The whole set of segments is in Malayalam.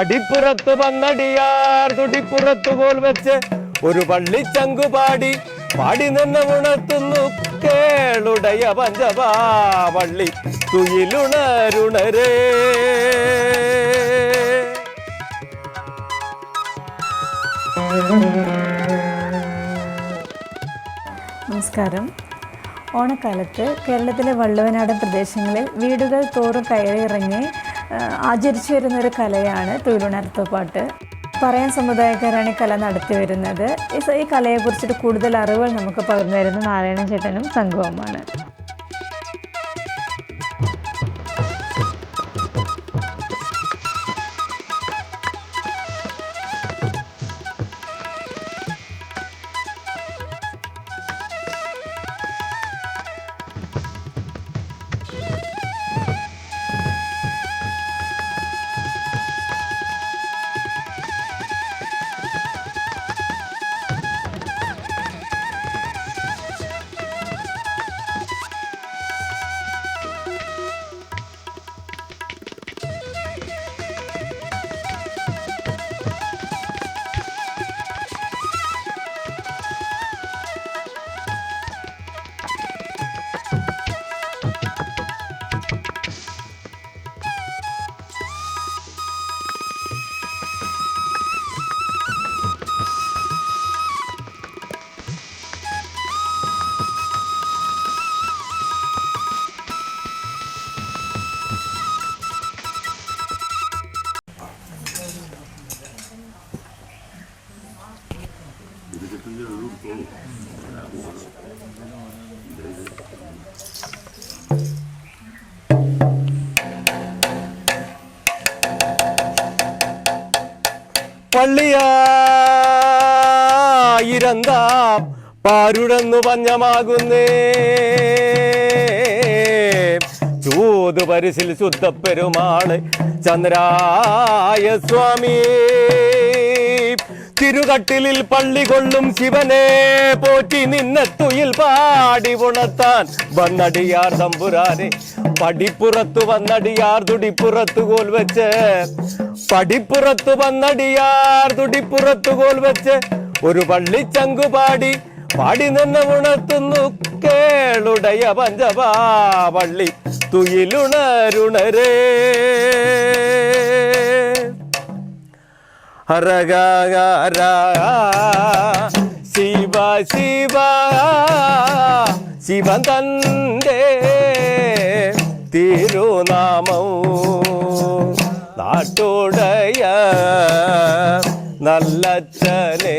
പടിപ്പുറത്ത് വന്നടിയാർ തുടിപ്പുറത്ത് പോൽ വെച്ച് ഒരു പള്ളിച്ചങ്കു പാടി പാടി നിന്ന് ഉണർത്തുന്നു കേളുടയ പഞ്ചപാ പള്ളി തുയിലുണരുണരേ. നമസ്കാരം. ഓണക്കാലത്ത് കേരളത്തിലെ വള്ളുവനാടൻ പ്രദേശങ്ങളിൽ വീടുകൾ തോറും കയറിയിറങ്ങി ആചരിച്ചു വരുന്നൊരു കലയാണ് കലയാണ് തൊഴിലുണർത്തുപാട്ട് പറയാൻ സമുദായക്കാരാണ് ഈ കല നടത്തി വരുന്നത്. ഈ കലയെക്കുറിച്ചിട്ട് കൂടുതൽ അറിവുകൾ നമുക്ക് പകർന്നു വരുന്ന നാരായണ ചേട്ടനും സംഘവുമാണ്. പാരുടന്നു പഞ്ഞമാകുന്നേ. ചൂത് പരിശിൽ ശുദ്ധ പെരുമാൾ ചന്ദ്രായ സ്വാമി. തിരുകട്ടിലിൽ പള്ളി കൊള്ളും ശിവനെ പോറ്റി നിന്നെത്തുയിൽ പാടി ഉണർത്താൻ വന്നടിയാർ തമ്പുരാനെ. പടിപ്പുറത്തു വന്നടിയാർ തുടിപ്പുറത്തു കോൽ വെച്ച്. പടിപ്പുറത്തു വന്നടിയാർ തുടിപ്പുറത്തു കോൽ വെച്ച്. ഒരു പള്ളിച്ചങ്കു പാടി പാടി നിന്നെ ഉണർത്തുന്നു കേളുടയ പഞ്ചപാവള്ളി തുയിലുണരുണരേ. ഹരകാര ശിവ ശിവ ശിവൻ തന്റെ തിരുനാമം നാട്ടുടയ നല്ലച്ഛനെ.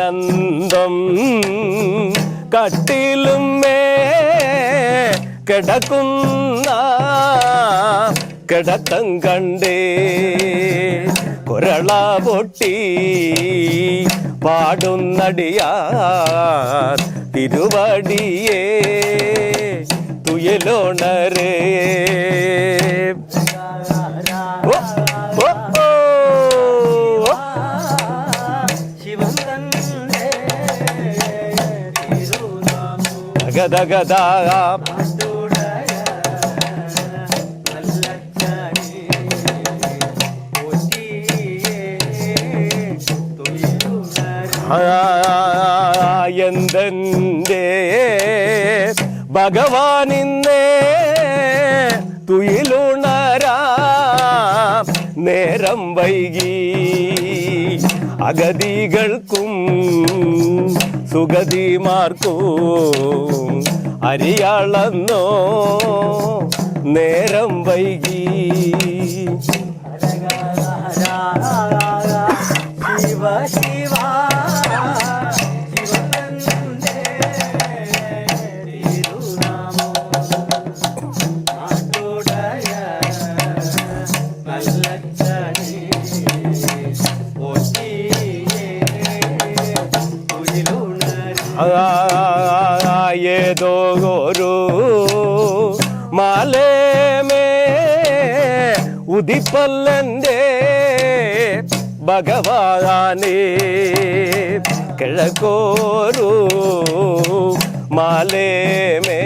ആനന്ദം കട്ടിലും മേ കിടക്കുന്ന കിടത്തം കണ്ടേ. കുരള പൊട്ടി പാടുന്നടിയാർ തിരുവടിയേ തുയലോണരേ. ദഗദഗദാ. ആ, ഭഗവാൻ ഭഗവാനിന്നേ തുയിലുണരാ നേരം വൈകി അഗതികൾക്കും സുഗതിമാർക്കും അരിയാളെന്നോ നേരം വൈകി. ശിവ ശിവ ആ, ഏതോ ഒരു മാലേമേ ഉദിപ്പല്ലന്റെ ഭഗവാനേ കിഴക്കോരു മാലേമേ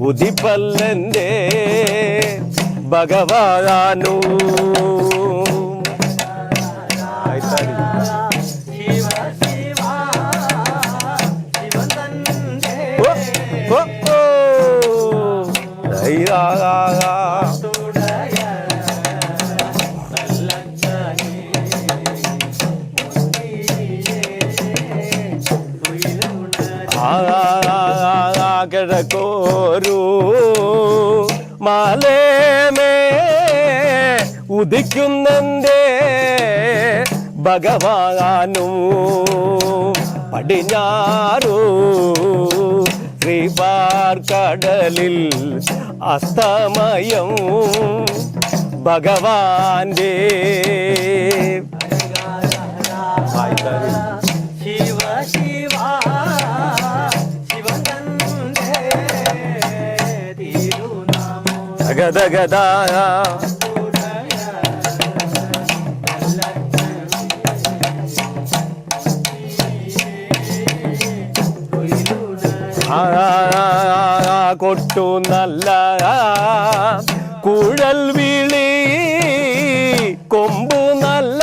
ഉദിപ്പല്ലന്റെ ഭഗവാനു ആയിത്താടി കിഴക്കോരു മാലേമേ ഉദിക്കുന്നന്റെ ഭഗവാനും പടിഞ്ഞാറു ശ്രീപാർക്കടലിൽ അസ്തമയം ഭഗവാന്റെ ആയിത്താടി. ശിവ ശിവ ശിവൻ തന്റെ ഗദഗദാ നല്ല കുഴൽ വിളി കൊമ്പു നല്ല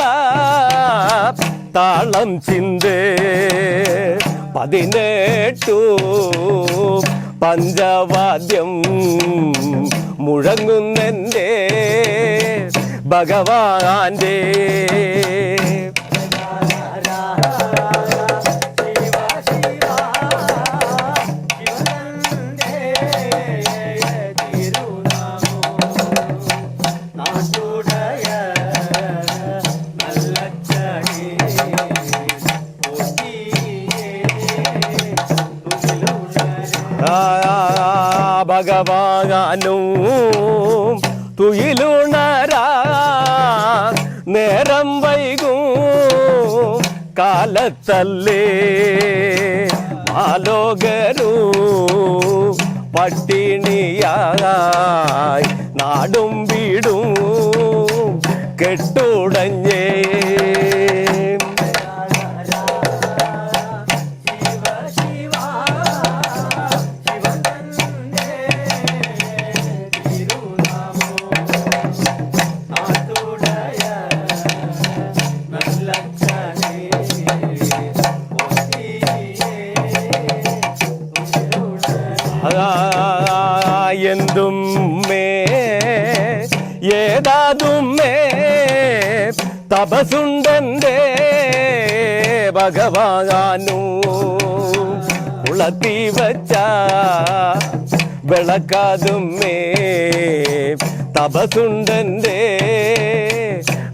താളം ചിന്തേ. പതിനെട്ടു പഞ്ചവാദ്യം മുഴങ്ങുന്നെന്റെ ഭഗവാന്റെ. ഭഗവാനും തുയിലുണരാ നേരം വൈകും കാലത്തല്ലേ ആലോകരു പട്ടിണിയായി നാടും വീടും കെട്ടുടഞ്ഞേ വിളക്കാതും മേ തപസുണ്ടന്റെ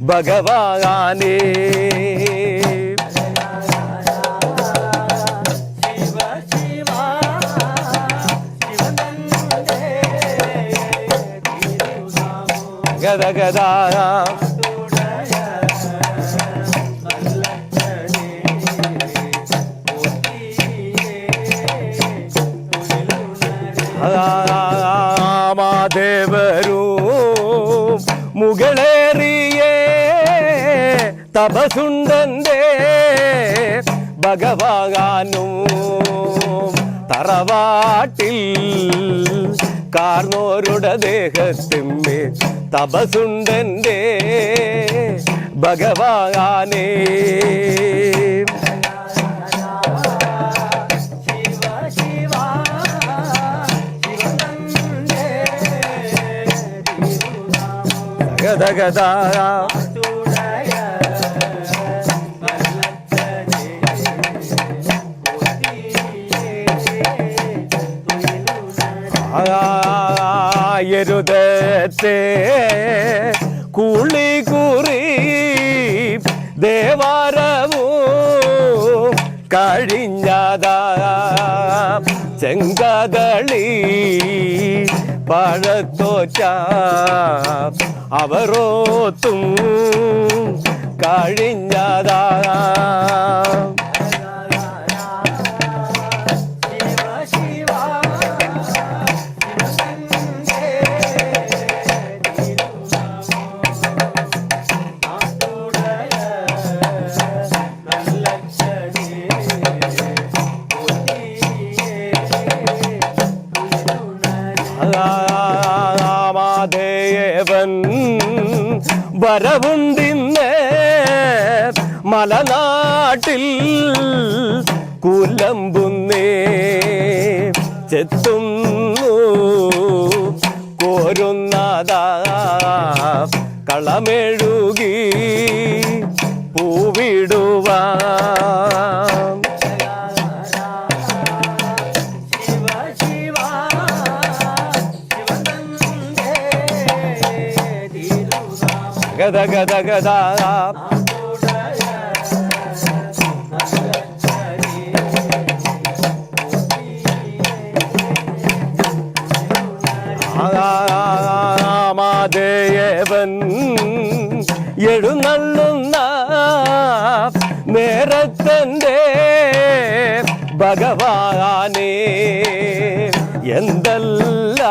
ഭഗവാനേ ഗദ ഗദാ മാദേവരു മുകളേറിയേ തപസുണ്ടന്റെ ഭഗവാനും തറവാട്ടിൽ കാർന്നോരുടെ ദേഹത്തിന്മേ തപസുണ്ടന്റെ ഭഗവാനേ ഗദ ഗദാ എരുതത്തെ കുളി കുറി ദേവാരവും കഴിഞ്ഞതാ ചെങ്കതളി പഴത്തോച്ച അവരോത്തും കഴിഞ്ഞതാ. വരവുണ്ടിന്ന് മലനാട്ടിൽ കുലമ്പുന്നേ ചെത്തുന്നു. കോരുന്നതാ കളമെഴുകി പൂവിടുവാൻ തിരുനാമം ഗദ ഗദ ഗദ. മാദേവൻ എഴുന്നള്ളുന്ന നേരത്തന്റെ ഭഗവാനെ എന്തെല്ലാം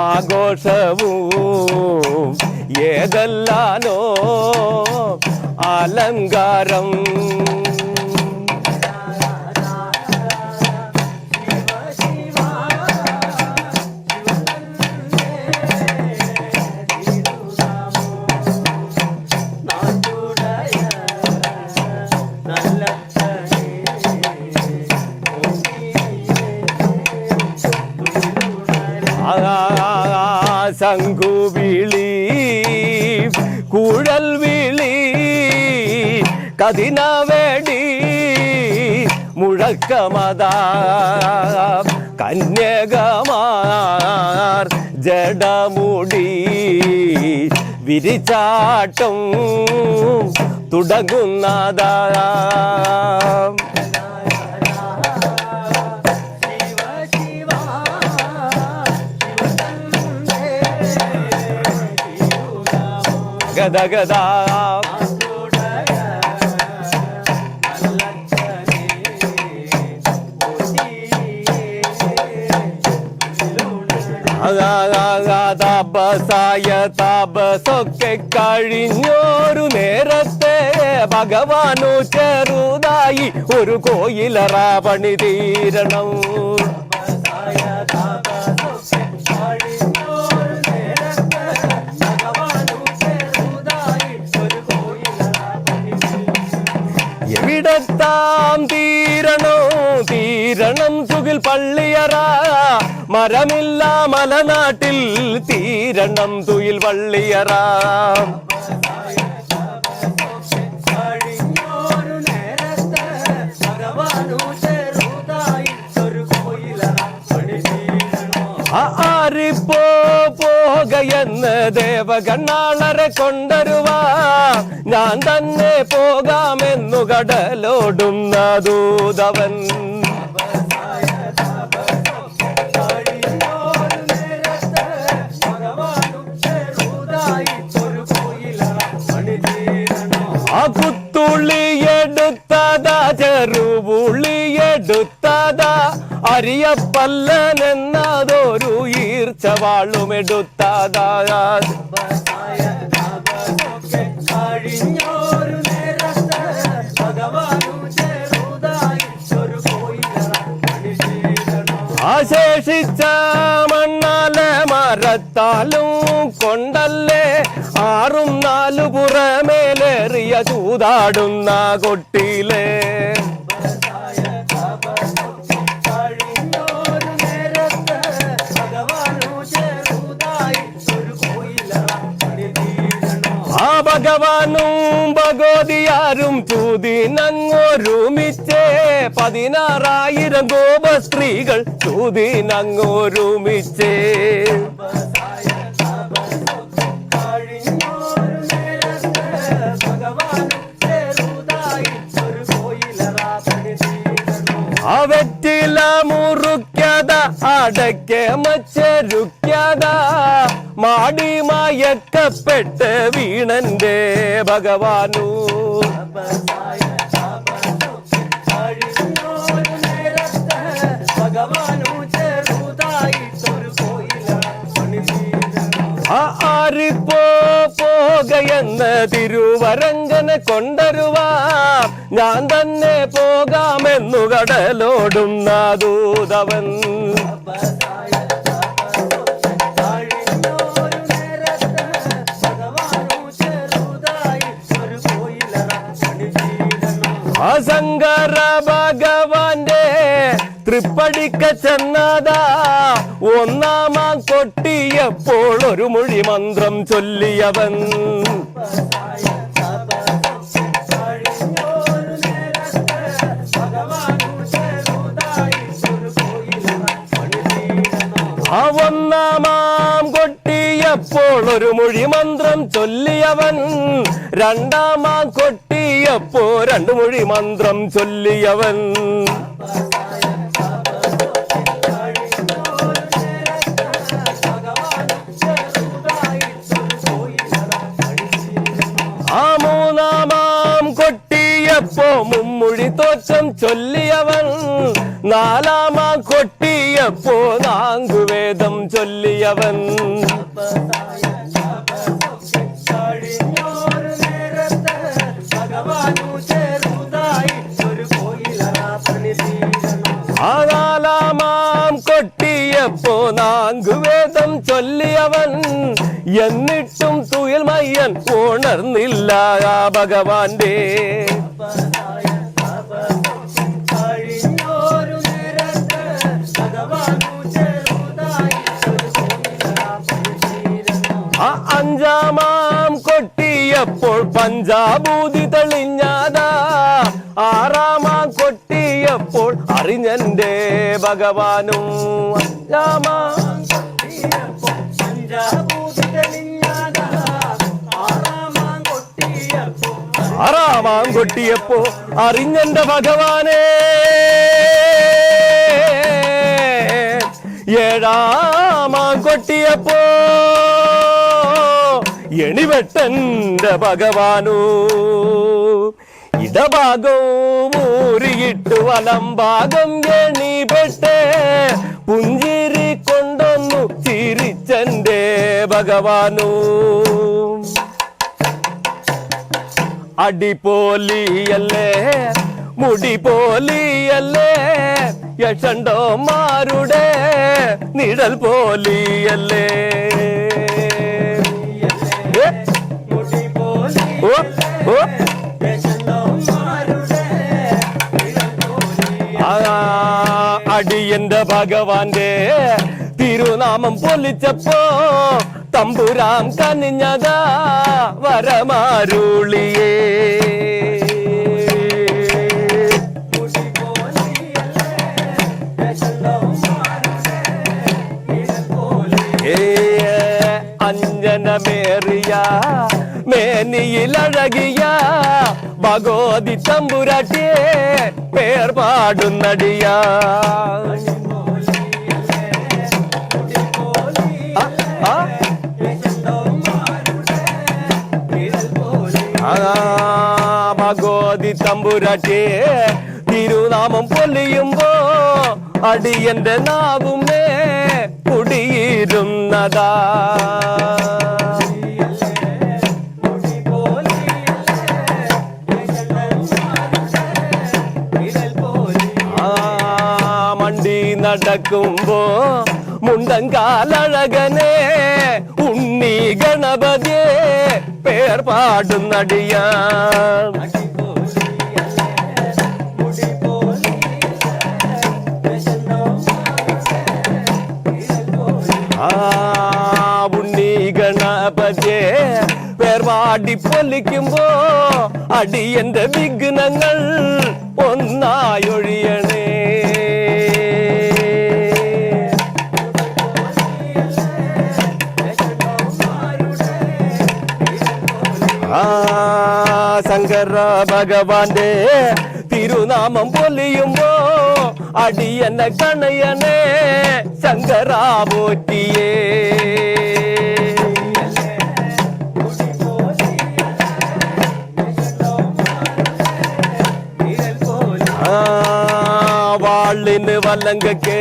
ആഘോഷവും ఏదల్లానో ఆలంగారం. കതിനവേടി മുഴക്കമതാ. കന്യകമാർ ജഡമുടി വിരിച്ചാട്ടം തുടങ്ങുന്നതാ. ഗദ താപസായ താപസൊക്കെ കഴിഞ്ഞോരു നേരത്തെ ഭഗവാനു ചെറുതായി ഒരു കോയിലറ പണി തീരണം എവിടത്താം തീരണോ തീരണം തുകിൽ പള്ളിയറ മരമില്ല മലനാട്ടിൽ തീരണം തുയിൽ വള്ളിയറാം. ആരിപ്പോ പോകയെന്ന് ദേവഗണ്ണാളരെ കൊണ്ടരുവാ. ഞാൻ തന്നെ പോകാമെന്നു കടലോടുന്ന ദൂതവൻ. ആ ചെറുപുള്ളി എടുത്തതാ. അരിയപ്പല്ലൻ എന്നതൊരു ഈർച്ച വാളും കോയിലറ ആശേഷിച്ച മരത്താലും കൊണ്ടല്ലേ ആറും നാലു പുറമേലേറിയ ചൂതാടുന്ന കൊട്ടിയിലെ ഭഗവാനും ഭഗവതിയാരും ചൂതിനങ്ങൊരുമിച്ചേ. പതിനാറായിരം ഗോപ സ്ത്രീകൾ ചൂതിനങ്ങൊരുമിച്ചേ. കഴിഞ്ഞോരു നേരത്ത് ഭഗവാനു ചെറുതായി ഒരു കോയിലറ പണിതീരണം ആ ആരിപ്പോ പോകയെന്ന് തിരുവരങ്കനെ കൊണ്ടരുവാ ഞാൻ തന്നെ പോകാമെന്നു കടലോടുന്ന ദൂതവൻ. അസങ്കര ഭഗവാന്റെ തൃപ്പടിക്ക ചെന്നതാ. ഒന്നാമാ കൊട്ടിയപ്പോൾ ഒരു മൊഴി മന്ത്രം ചൊല്ലിയവൻ. ഒന്നാമാം കൊട്ടിയപ്പോൾ ഒരു മൊഴി മന്ത്രം ചൊല്ലിയവൻ. രണ്ടാമാം കൊട്ടിയപ്പോ രണ്ടു മൊഴി മന്ത്രം ചൊല്ലിയവൻ. ആ മൂന്നാമാം കൊട്ടിയപ്പോ മുമ്മുഴി തോച്ചം ചൊല്ലിയവൻ. നാലാമാം കൊട്ടിയപ്പോ നാങ്കുവേദം ചൊല്ലിയവൻ കഴിഞ്ഞൊരു നേരത്ത് ഭഗവാനു ചെറുതായിട്ടൊരു കോയില പണിതീരണം ആ നാലാമാം കൊട്ടിയപ്പോ നാങ്കുവേദം ചൊല്ലിയവൻ എന്നിട്ടും തുയൽ മയ്യൻ ഉണർന്നില്ല ആ ഭഗവാന്റെ പഞ്ചാഭൂതി തെളിഞ്ഞാതാ ആറാമാം കൊട്ടിയപ്പോൾ അറിഞ്ഞന്റെ ഭഗവാനും അഞ്ചാമാം ആറാമാം കൊട്ടിയപ്പോ അറിഞ്ഞന്റെ ഭഗവാനെ. ഏഴാമാം കൊട്ടിയപ്പോ എണിവെട്ടന്റെ ഭഗവാനോ. ഇടഭാഗവും ഊരിയിട്ട് വലം ഭാഗം എണിപെട്ട് പുഞ്ചിരി കൊണ്ടൊന്നു ചിരിച്ചന്റെ ഭഗവാനോ. അടിപോലിയല്ലേ മുടി പോലിയല്ലേ യക്ഷണ്ടോമാരുടെ നിഴൽ പോലിയല്ലേ. അടിയന്റെ ഭഗവാന്റെ തിരുനാമം പൊലിച്ചപ്പോ തമ്പുരാൻ കനിഞ്ഞതാ വരമാരുളിയേ. അഞ്ജനമേറിയ മേനിയിലഴകിയ ഭഗവതി തമ്പുരാട്ടിയെ പേർ പാടുന്നടിയ. ഭഗോതി തമ്പുരാട്ടിയെ തിരുനാമം പൊലിയുമ്പോ അടിയന്റെ നാവുമേ കുടിയിരുന്നതാ. നടക്കുമ്പോ മുണ്ടങ്കാലഴകനെ ഉണ്ണി ഗണപതിയെ പേർ പാടുന്നടിയാ ആ ഉണ്ണി ഗണപതിയെ പേർ പാടി പൊലിക്കുമ്പോ അടിയന്റെ വിഘ്നങ്ങൾ ഒന്നായൊഴിയണേ. ആ ശങ്കര ഭഗവാന്റെ തിരുനാമം പൊലിയുമ്പോ അടിയനെ കണയനെ ശങ്കരാ പോറ്റിയേ ആ വാളിന് വല്ലങ്കക്ക്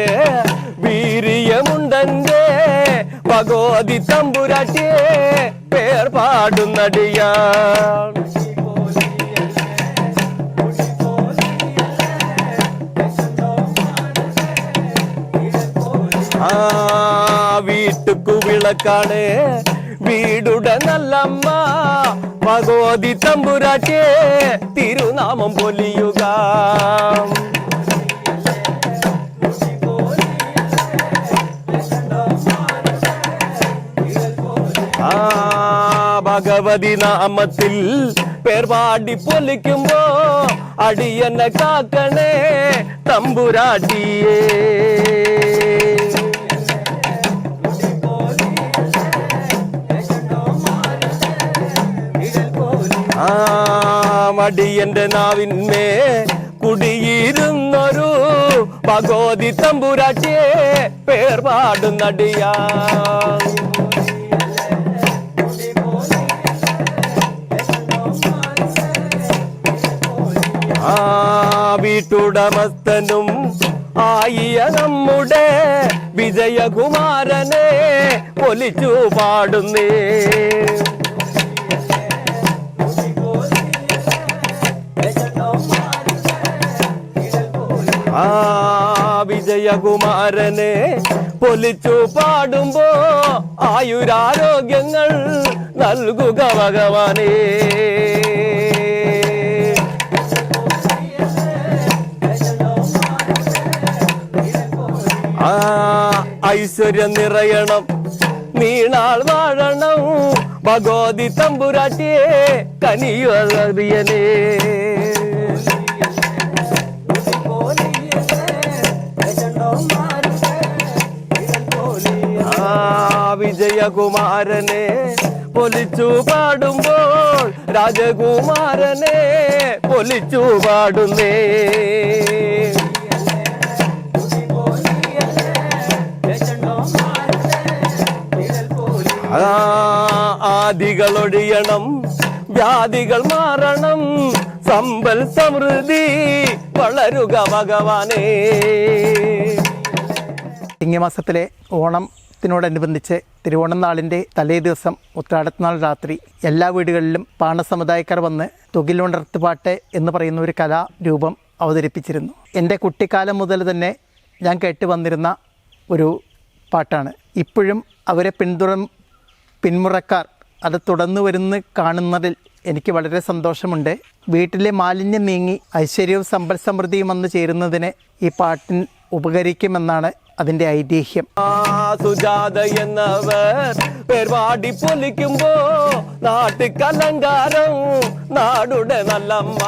വീര്യമുണ്ടെന്റെ ഭഗവതി തമ്പുരാട്ടിയെ പേർ പാടുന്നടിയാ. ആ വീട്ടുക്കു വിളക്കാണ് വീടുടെ നല്ലമ്മ. ഭഗവതി തമ്പുരാറ്റേ തിരുനാമം പൊലിയുക. ഭഗവതി നാമത്തിൽ പേർ പാടി പൊലിക്കുമ്പോ അടിയനെ കാക്കണേ തമ്പുരാട്ടിയേ. ആ മടിയന്റെ നാവിന്മേ കുടിയിരുന്നൊരു ഭഗവതി തമ്പുരാട്ടിയെ പേർ പാടുന്നടിയാ. ആ വീട്ടുടമസ്ഥനും ആയിയ നമ്മുടെ വിജയകുമാരനെ പൊലിച്ചു പാടുന്നേ. ആ വിജയകുമാരനെ പൊലിച്ചു പാടുമ്പോ ആയുരാരോഗ്യങ്ങൾ നൽകുക ഭഗവാനേ. ആ ഐശ്വര്യം നിറയണം. നീണാൾ വാഴണം. ഭഗവതി തമ്പുരാട്ടിയെ കനിയറിയനേ വിജയകുമാരനെ പൊലിച്ചു പാടുമ്പോൾ രാജകുമാരനെ പൊലിച്ചു പാടുന്നേ. ആദികളൊഴിയണം വ്യാധികൾ മാറണം സമ്പൽ സമൃദ്ധി വളരുക ഭഗവാനേ. ചിങ്ങമാസത്തിലെ ഓണത്തിനോടനുബന്ധിച്ച് തിരുവോണം നാളിന്റെ തലേ ദിവസം ഉത്രാടത്തിനാൾ രാത്രി എല്ലാ വീടുകളിലും പാണസമുദായക്കാർ വന്ന് തുകിലുണർത്തുപാട്ട് എന്ന് പറയുന്ന ഒരു കലാരൂപം അവതരിപ്പിച്ചിരുന്നു. എന്റെ കുട്ടിക്കാലം മുതൽ തന്നെ ഞാൻ കേട്ട് വന്നിരുന്ന ഒരു പാട്ടാണ്. ഇപ്പോഴും അവരെ പിന്തുടർ പിന്മുറക്കാർ അത് തുടർന്നു വരുന്ന കാണുന്നതിൽ എനിക്ക് വളരെ സന്തോഷമുണ്ട്. വീട്ടിലെ മാലിന്യം നീങ്ങി ഐശ്വര്യവും സമ്പൽ സമൃദ്ധിയും വന്നു ചേരുന്നതിന് ഈ പാട്ടിന് ഉപകരിക്കുമെന്നാണ് അതിന്റെ ഐതിഹ്യം. സുജാത എന്നവർ പൊലിക്കുമ്പോ നാട്ടുകലങ്കാരം നാടുടെ നല്ലമ്മ.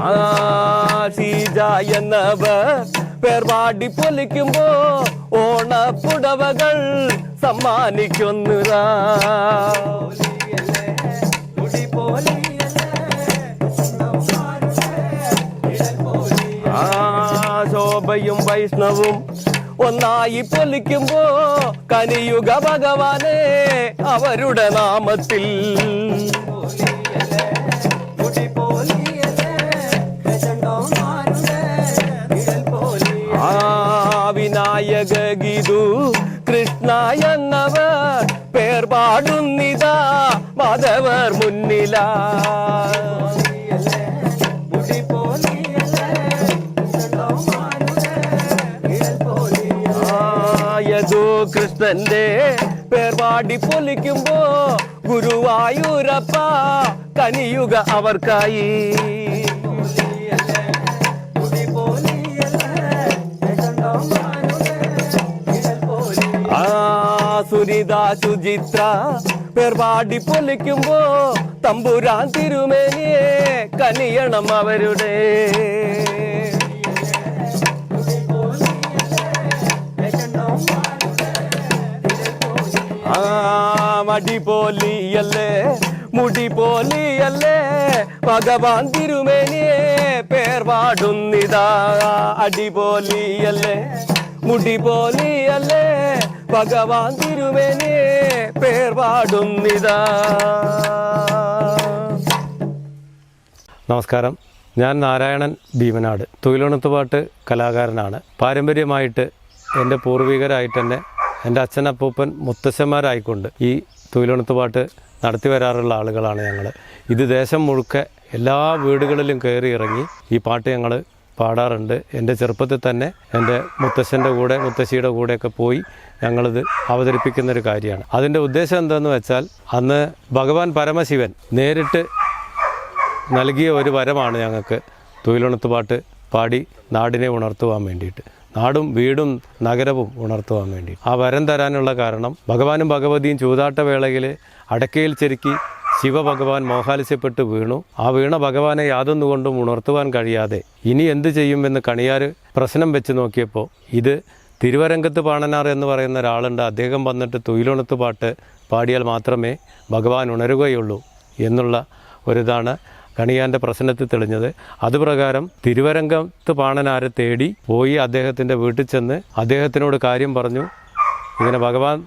ആ ഷീജ എന്നവർ പേർവാടി പൊലിക്കുമ്പോ ഓണപ്പുടവകൾ സമ്മാനിക്കുന്നതാ. ശോഭയും വൈഷ്ണവും ഒന്നായി പൊലിക്കുമ്പോ കനിയുഗ ഭഗവാനെ അവരുടെ നാമത്തിൽ. ആ വിനായക ഗീതു കൃഷ്ണ എന്നവർ പേർ പാടുന്നിതാ മാധവർ മുന്നില. ആയതു കൃഷ്ണന്റെ പേർ പാടി പൊലിക്കുമ്പോ ഗുരുവായൂരപ്പ കനിയുക അവർക്കായി. സുനിത സുചിത്ര. പേർ പാടി പൊലിക്കുമ്പോ തമ്പുരാൻ തിരുമേനിയെ കനിയണം അവരുടെ. മടി പോലിയല്ലേ മുടി പോലിയല്ലേ ഭഗവാൻ തിരുമേനിയെ പേർ പാടുന്നിതാ. അടിപോലിയല്ലേ മുടി പോലെയല്ലേ ഭഗവാൻ തിരുമേനെ പേർ പാടുന്നിതാ നമസ്കാരം. ഞാൻ നാരായണൻ ഭീമനാട് തൊഴിലുണത്തുപാട്ട് കലാകാരനാണ്. പാരമ്പര്യമായിട്ട് എന്റെ പൂർവികരായിട്ട് തന്നെ എന്റെ അച്ഛനപ്പൂപ്പൻ മുത്തശ്ശന്മാരായിക്കൊണ്ട് ഈ തൊഴിലുണത്തുപാട്ട് നടത്തി വരാറുള്ള ആളുകളാണ് ഞങ്ങൾ ഇത് ദേശം മുഴുക്കെ എല്ലാ വീടുകളിലും കയറി ഇറങ്ങി ഈ പാട്ട് ഞങ്ങൾ പാടാറുണ്ട്. എന്റെ ചെറുപ്പത്തിൽ തന്നെ എന്റെ മുത്തശ്ശന്റെ കൂടെ മുത്തശ്ശിയുടെ കൂടെയൊക്കെ പോയി ഞങ്ങളിത് അവതരിപ്പിക്കുന്ന ഒരു കാര്യമാണ്. അതിന്റെ ഉദ്ദേശം എന്താണെന്ന് വെച്ചാൽ അന്ന് ഭഗവാൻ പരമശിവൻ നേരിട്ട് നൽകിയ ഒരു വരമാണ് ഞങ്ങൾക്ക് തൊഴിലുണത്ത് പാട്ട് പാടി നാടിനെ ഉണർത്തുവാൻ വേണ്ടിയിട്ട്. നാടും വീടും നഗരവും ഉണർത്തുവാൻ വേണ്ടി ആ വരം തരാനുള്ള കാരണം ഭഗവാനും ഭഗവതിയും ചൂതാട്ട വേളയിൽ അടക്കയിൽ ചെരുക്കി ശിവഭഗവാൻ മോഹാലിസ്യപ്പെട്ട് വീണു. ആ വീണ ഭഗവാനെ യാതൊന്നുകൊണ്ടും ഉണർത്തുവാൻ കഴിയാതെ ഇനി എന്ത് ചെയ്യുമെന്ന് കണിയാർ പ്രശ്നം വെച്ച് നോക്കിയപ്പോൾ ഇത് തിരുവരങ്കത്ത് പാണനാർ എന്ന് പറയുന്ന ഒരാളുണ്ട്. അദ്ദേഹം വന്നിട്ട് തൊയിലുണത്ത് പാട്ട് പാടിയാൽ മാത്രമേ ഭഗവാൻ ഉണരുകയുള്ളൂ എന്നുള്ള ഒരിതാണ് കണിയാന്റെ പ്രശ്നത്തിൽ തെളിഞ്ഞത്. അതുപ്രകാരം തിരുവരങ്കത്ത് പാണനാരെ തേടി പോയി അദ്ദേഹത്തിന്റെ വീട്ടിൽ ചെന്ന് അദ്ദേഹത്തിനോട് കാര്യം പറഞ്ഞു. ഇങ്ങനെ ഭഗവാൻ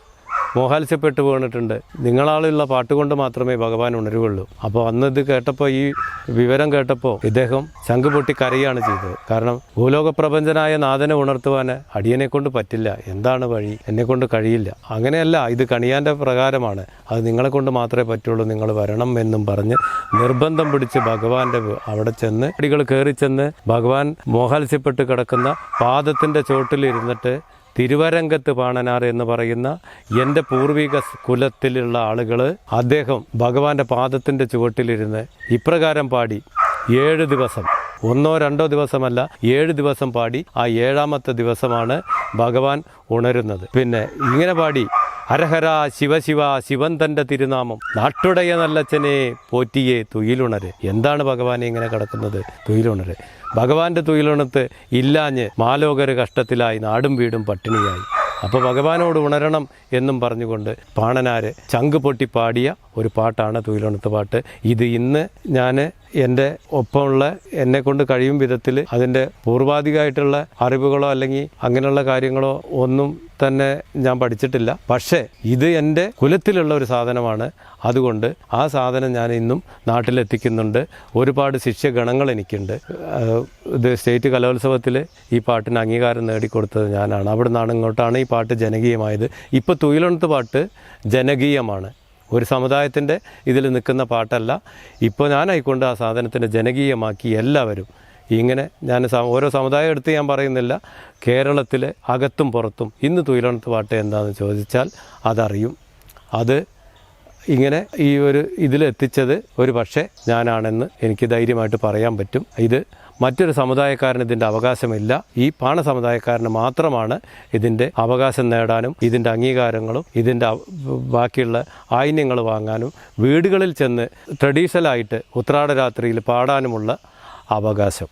മോഹാത്സ്യപ്പെട്ട് വീണിട്ടുണ്ട് നിങ്ങളാളുള്ള പാട്ട് കൊണ്ട് മാത്രമേ ഭഗവാൻ ഉണരുകയുള്ളൂ. അപ്പോൾ അന്ന് ഇത് കേട്ടപ്പോൾ ഈ വിവരം കേട്ടപ്പോൾ ഇദ്ദേഹം ശംഖ് പൊട്ടി കരയാണ് ചെയ്തത്. കാരണം ഭൂലോക പ്രപഞ്ചനായ നാഥനെ ഉണർത്തുവാൻ അടിയനെ കൊണ്ട് പറ്റില്ല. എന്താണ് വഴി? എന്നെ കൊണ്ട് കഴിയില്ല. അങ്ങനെയല്ല ഇത് കണിയാന്റെ പ്രകാരമാണ്. അത് നിങ്ങളെ കൊണ്ട് മാത്രമേ പറ്റുള്ളൂ. നിങ്ങൾ വരണം എന്നും പറഞ്ഞ് നിർബന്ധം പിടിച്ച് ഭഗവാന്റെ അവിടെ ചെന്ന് അടികൾ കയറി ചെന്ന് ഭഗവാൻ മോഹാത്സ്യപ്പെട്ട് കിടക്കുന്ന പാദത്തിന്റെ ചോട്ടിലിരുന്നിട്ട് തിരുവരങ്കത്ത് പാണനാർ എന്ന് പറയുന്ന എന്റെ പൂർവിക കുലത്തിലുള്ള ആളുകൾ അദ്ദേഹം ഭഗവാന്റെ പാദത്തിന്റെ ചുവട്ടിലിരുന്ന് ഇപ്രകാരം പാടി ഏഴ് ദിവസം ഒന്നോ രണ്ടോ ദിവസമല്ല ഏഴ് ദിവസം പാടി ആ ഏഴാമത്തെ ദിവസമാണ് ഭഗവാൻ ഉണരുന്നത്. പിന്നെ ഇങ്ങനെ പാടി ഹരഹര ശിവശിവ ശിവൻ തന്റെ തിരുനാമം നാട്ടുടയ നല്ലച്ഛനെ പോറ്റിയെ തുയിലുണര്. എന്താണ് ഭഗവാനെ ഇങ്ങനെ കിടക്കുന്നത്? തുയിലുണര്. ഭഗവാന്റെ തുയിലുണത്ത് ഇല്ലാഞ്ഞ് മാലോകര് കഷ്ടത്തിലായി നാടും വീടും പട്ടിണിയായി. അപ്പോൾ ഭഗവാനോട് ഉണരണം എന്നും പറഞ്ഞുകൊണ്ട് പാണനാര് ചങ്ക് പൊട്ടി പാടിയ ഒരു പാട്ടാണ് തുയിലുണത്ത് പാട്ട്. ഇത് ഇന്ന് ഞാൻ എന്റെ ഒപ്പമുള്ള എന്നെ കൊണ്ട് കഴിയും വിധത്തിൽ അതിന്റെ പൂർവാധികമായിട്ടുള്ള അറിവുകളോ അല്ലെങ്കിൽ അങ്ങനെയുള്ള കാര്യങ്ങളോ ഒന്നും തന്നെ ഞാൻ പഠിച്ചിട്ടില്ല. പക്ഷേ ഇത് എന്റെ കുലത്തിലുള്ള ഒരു സാധനമാണ്. അതുകൊണ്ട് ആ സാധനം ഞാൻ ഇന്നും നാട്ടിലെത്തിക്കുന്നുണ്ട്. ഒരുപാട് ശിഷ്യഗണങ്ങൾ എനിക്കുണ്ട്. ഇത് സ്റ്റേറ്റ് കലോത്സവത്തിൽ ഈ പാട്ടിന് അംഗീകാരം നേടിക്കൊടുത്തത് ഞാനാണ്. അവിടെ നിന്നാണ് ഇങ്ങോട്ടാണ് ഈ പാട്ട് ജനകീയമായത്. ഇപ്പോൾ തുയിലണത്ത് പാട്ട് ജനകീയമാണ്. ഒരു സമുദായത്തിന്റെ ഇതിൽ നിൽക്കുന്ന പാട്ടല്ല. ഇപ്പോൾ ഞാനായിക്കൊണ്ട് ആ സാധനത്തിനെ ജനകീയമാക്കി എല്ലാവരും ഇങ്ങനെ ഞാൻ ഓരോ സമുദായം എടുത്ത് ഞാൻ പറയുന്നില്ല. കേരളത്തിലെ അകത്തും പുറത്തും ഇന്ന് തുയിലണത്ത് പാട്ട് എന്താണെന്ന് ചോദിച്ചാൽ അതറിയും. അത് ഇങ്ങനെ ഈ ഒരു ഇതിലെത്തിച്ചത് ഒരു പക്ഷേ ഞാനാണെന്ന് എനിക്ക് ധൈര്യമായിട്ട് പറയാൻ പറ്റും. ഇത് മറ്റൊരു സമുദായക്കാരന് ഇതിന്റെ അവകാശമില്ല. ഈ പാണ സമുദായക്കാരന് മാത്രമാണ് ഇതിന്റെ അവകാശം നേടാനും ഇതിന്റെ അംഗീകാരങ്ങളും ഇതിന്റെ ബാക്കിയുള്ള ആയിന്യങ്ങൾ വാങ്ങാനും വീടുകളിൽ ചെന്ന് ട്രഡീഷണലായിട്ട് ഉത്രാട രാത്രിയിൽ പാടാനുമുള്ള അവകാശം.